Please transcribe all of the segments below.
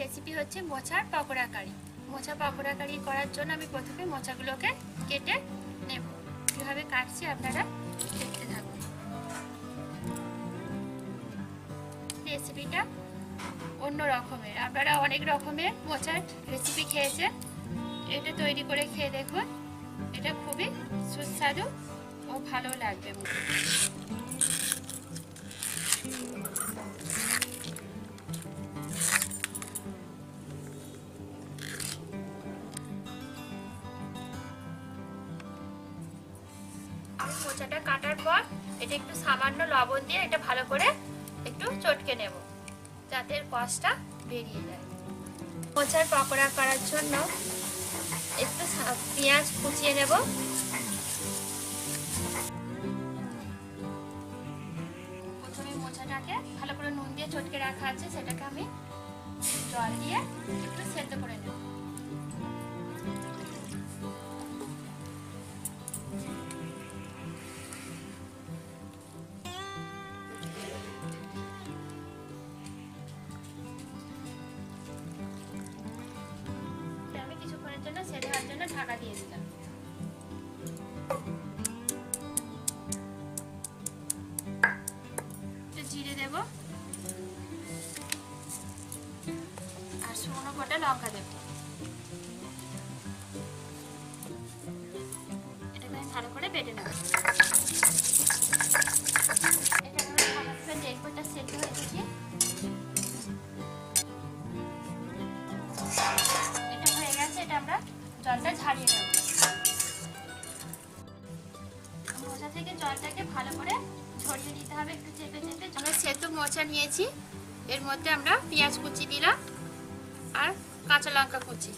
Recipe হচ্ছে মোচার পকোড়া কারি। মোচা পকোড়া কারি করার জন্য আমি প্রথমে মোচাগুলোকে কেটে নেব। কীভাবে কাটছি আপনারা দেখতে থাকুন। রেসিপিটা অন্য রকমের। আপনারা অনেক রকমের মোচার রেসিপি খেয়েছেন। এটা তৈরি করে খেয়ে দেখুন। এটা খুবই সুস্বাদু ও ভালো লাগবে। আমি মোচাটা কাটার পর এটা একটু সামান্য লবণ দিয়ে এটা ভালো করে একটু চটকে নেব, যাতে কষটা বেরিয়ে যায়। মোচার পকোড়া করার জন্য একটু পেঁয়াজ কুচিয়ে নেব। প্রথমে মোচাটাকে ভালো করে নুন দিয়ে চটকে রাখা আছে, সেটাকে আমি জল দিয়ে একটু সেদ্ধ করে নেব। জন্য ঢাকা দিয়ে দিলাম। জিরে দেব। আর শুকনো গোটা লঙ্কা দেব। এটাকে আমি ভালো করে বেটে নেব। জলটা ঝাড়িয়ে নেব। মোচা থেকে জলটাকে ভালো করে ছড়িয়ে দিতে হবে, একটু চেপে চেপে। আমরা সেদ্ধ মোচা নিয়েছি, এর মধ্যে আমরা পেঁয়াজ কুচি দিলাম আর কাঁচা লঙ্কা কুচি।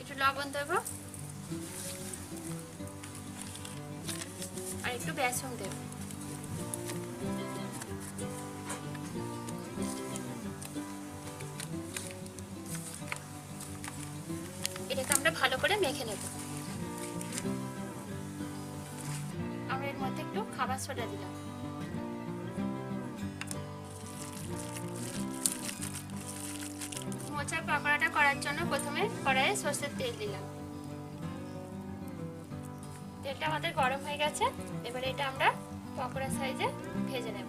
একটু লবণ দেবো। আর একটু বেসন দেবো। আমরা এর মধ্যে একটু খাবার সোডা দিলাম। মোচার পকোড়াটা করার জন্য প্রথমে কড়াইয়ে সর্ষের তেল দিলাম। তেলটা আমাদের গরম হয়ে গেছে, এবারে এটা আমরা পকোড়া সাইজে ভেজে নেব।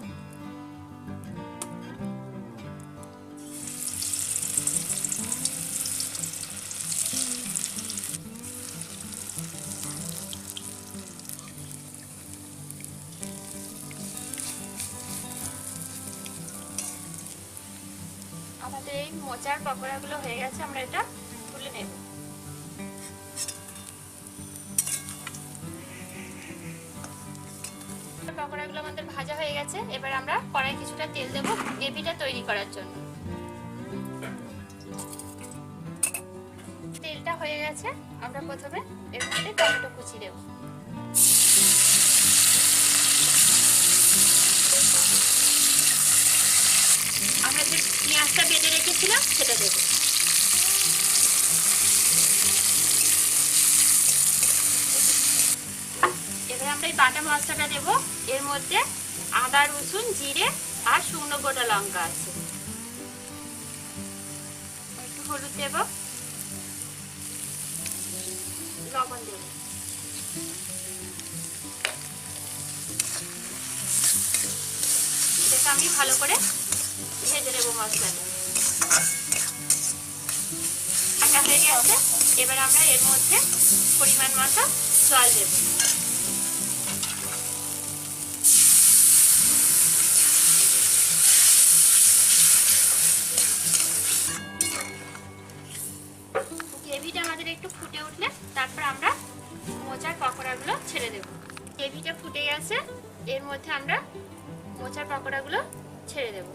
আমাদের এই মোচার পকোড়াগুলো হয়ে গেছে, আমরা এটা তুলে নেব। পকোড়াগুলো আমাদের ভাজা হয়ে গেছে, এবার আমরা কড়াই কিছুটা তেল দেব গ্রেভিটা তৈরি করার জন্য। তেলটা হয়ে গেছে, আমরা প্রথমে এর মধ্যে টমেটো কুচি দেব। পেঁয়াজটা বেটে রেখেছিলাম, সেটা দেবো। এবার আমরা এই বাটা মশলাটা দেব। এর মধ্যে আদা, রসুন, জিরে আর শুকনো গোটা লঙ্কা আছে। একটু হলুদ দেব। লবণ দেব। আমি ভালো করে ভেজে নেব মশলাটা হয়ে গেছে। এবার আমরা এর মধ্যে পরিমাণ মতো জল দেবো। গ্রেভিটা আমাদের একটু ফুটে উঠলে তারপর আমরা মোচার পকোড়াগুলো ছেড়ে দেব। গ্রেভিটা ফুটে গেছে, এর মধ্যে আমরা মোচার পকোড়াগুলো ছেড়ে দেব।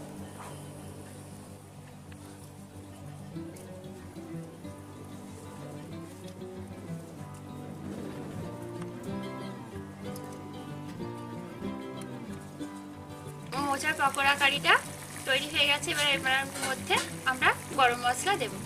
মোচার পকোড়া কারিটা তৈরি হয়ে গেছে এবার এবার মধ্যে আমরা গরম মশলা দেবো।